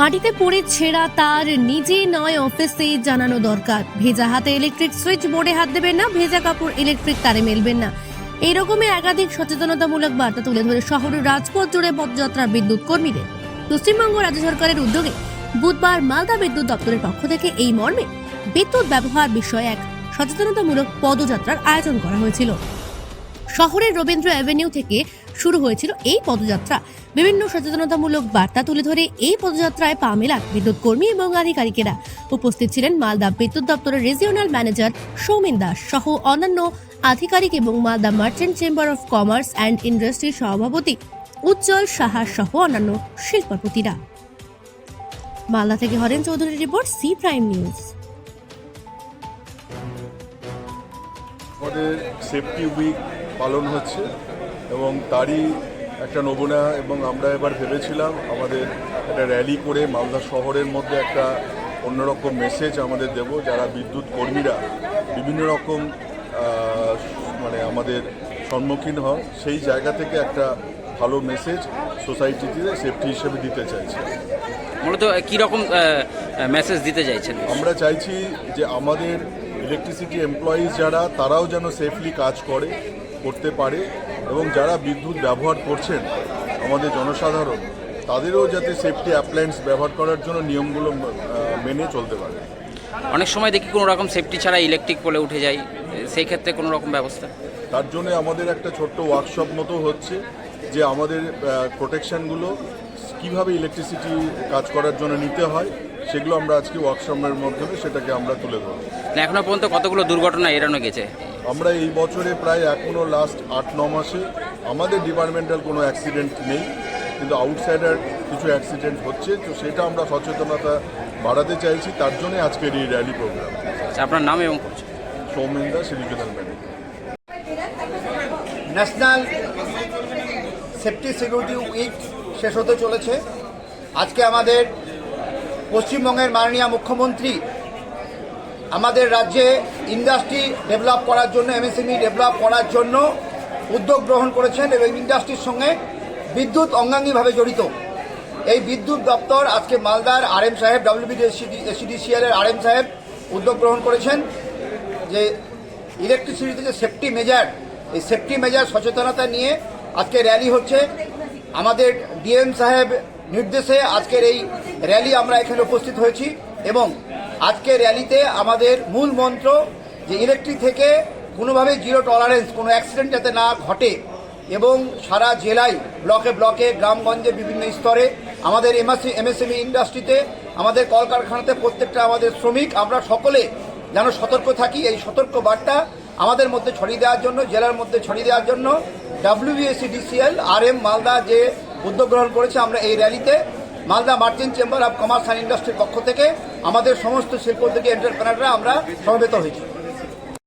মাটিতে পড়ে ছেঁড়া তার নিজে নয় অফিসে জানানো দরকার। ভেজা হাতে ইলেকট্রিক সুইচ বোর্ডে হাত দেবেন না, ভেজা কাপড় ইলেকট্রিক তারে মেলবেন না। এইরকমই একাধিক সচেতনতামূলক বার্তা তুলে ধরে শহরের রাজপথ জুড়ে পদযাত্রা বিদ্যুৎ কর্মীদের। পশ্চিমবঙ্গ রাজ্য সরকারের উদ্যোগে বুধবার মালদা বিদ্যুৎ দপ্তরের পক্ষ থেকে এই মর্মে বিদ্যুৎ ব্যবহার বিষয়ে এক সচেতনতামূলক পদযাত্রার আয়োজন করা হয়েছিল। শহরের রবীন্দ্র অ্যাভিনিউ থেকে শুরু হয়েছিল এই পদযাত্রা। বিভিন্ন সচেতনতামূলক বার্তা তুলে ধরে এই পদযাত্রায় পা মেলান বিদ্যুৎ কর্মী এবং আধিকারিকেরা। উপস্থিত ছিলেন মালদা বিদ্যুৎ দপ্তরের রিজিওনাল ম্যানেজার সৌমিন দাস সহ অন্যান্য আধিকারিক এবং Malda merchant chamber of commerce and ইন্ডাস্ট্রির সভাপতি উজ্জ্বল সাহা সহ অন্যান্য শিল্পপতিরা। মালদা থেকে হরেন চৌধুরীর report, C prime news. Safety week পালন হচ্ছে। এবং তারই একটা নমুনা এবং আমরা এবার ভেবেছিলাম আমাদের একটা র্যালি করে মালদা শহরের মধ্যে একটা অন্যরকম মেসেজ আমাদের দেব। যারা বিদ্যুৎ কর্মীরা বিভিন্ন রকম মানে আমাদের সম্মুখীন হন সেই জায়গা থেকে একটা ভালো মেসেজ সোসাইটিতে সেফটি হিসেবে দিতে চাইছি। মূলত কীরকম মেসেজ দিতে চাইছেন? আমরা চাইছি যে আমাদের ইলেকট্রিসিটি এমপ্লয়িজ যারা তারাও যেন সেফলি কাজ করে করতে পারে। এবং যারা বিদ্যুৎ ব্যবহার করছেন আমাদের জনসাধারণ তাদেরও যাতে সেফটি অ্যাপ্লায়েন্স ব্যবহার করার জন্য নিয়মগুলো মেনে চলতে পারে। অনেক সময় দেখি কোনো রকম সেফটি ছাড়া ইলেকট্রিক পোলে উঠে যায় সেই ক্ষেত্রে কোনো রকম ব্যবস্থা? তার জন্য আমাদের একটা ছোট্ট ওয়ার্কশপ মতো হচ্ছে যে আমাদের প্রোটেকশানগুলো কীভাবে ইলেকট্রিসিটি কাজ করার জন্য নিতে হয় সেগুলো আমরা আজকে ওয়ার্কশপের মাধ্যমে সেটাকে আমরা তুলে ধরবো। এখনও পর্যন্ত কতগুলো দুর্ঘটনা এড়ানো গেছে? আমরা এই বছরে প্রায় এখনও লাস্ট আট ন মাসে আমাদের ডিপার্টমেন্টাল কোনো অ্যাক্সিডেন্ট নেই কিন্তু আউটসাইডার কিছু অ্যাক্সিডেন্ট হচ্ছে তো সেটা আমরা সচেতনতা বাড়াতে চাইছি তার জন্য আজকের এই র্যালি প্রোগ্রাম আচ্ছা, আপনার নাম এবং পরিচয়? Soumen Das regional manager national safety security week শেষ হতে চলেছে। আজকে আমাদের পশ্চিমবঙ্গের মাননীয় মুখ্যমন্ত্রী আমাদের রাজ্যে ইন্ডাস্ট্রি ডেভেলপ করার জন্য, এমএসএমই ডেভেলপ করার জন্য উদ্যোগ গ্রহণ করেছেন এবং ইন্ডাস্ট্রির সঙ্গে বিদ্যুৎ অঙ্গাঙ্গিভাবে জড়িত। এই বিদ্যুৎ দপ্তর আজকে মালদার আরএম সাহেব ডাব্লিউবিডিএসিডিসিএল এর আরএম সাহেব উদ্যোগ গ্রহণ করেছেন যে ইলেকট্রিসিটিতে যে সেফটি মেজার এই সেফটি মেজার সচেতনতা নিয়ে আজকে র্যালি হচ্ছে। আমাদের ডিএম সাহেব নির্দেশে আজকের এই র্যালি আমরা এখানে উপস্থিত হয়েছি এবং আজকের র্যালিতে আমাদের মূল মন্ত্র যে ইলেকট্রিক থেকে কোনোভাবে জিরো টলারেন্স, কোনো অ্যাক্সিডেন্ট যাতে না ঘটে এবং সারা জেলায় ব্লকে ব্লকে, গ্রামগঞ্জে বিভিন্ন স্তরে, আমাদের এমএসসি, এমএসএমই ইন্ডাস্ট্রিতে, আমাদের কলকারখানাতে প্রত্যেকটা আমাদের শ্রমিক, আমরা সকলে যেন সতর্ক থাকি এই সতর্ক বার্তা আমাদের মধ্যে ছড়িয়ে দেওয়ার জন্য, জেলার মধ্যে ছড়িয়ে দেওয়ার জন্য। WBSC DCL R M Malda যে উদ্যোগ গ্রহণ করেছে আমরা এই র্যালিতে Malda merchant chamber of commerce and ইন্ডাস্ট্রির পক্ষ থেকে আমাদের সমস্ত শিল্প থেকে এন্টারপ্রেনাররা আমরা সমবেত হয়েছি।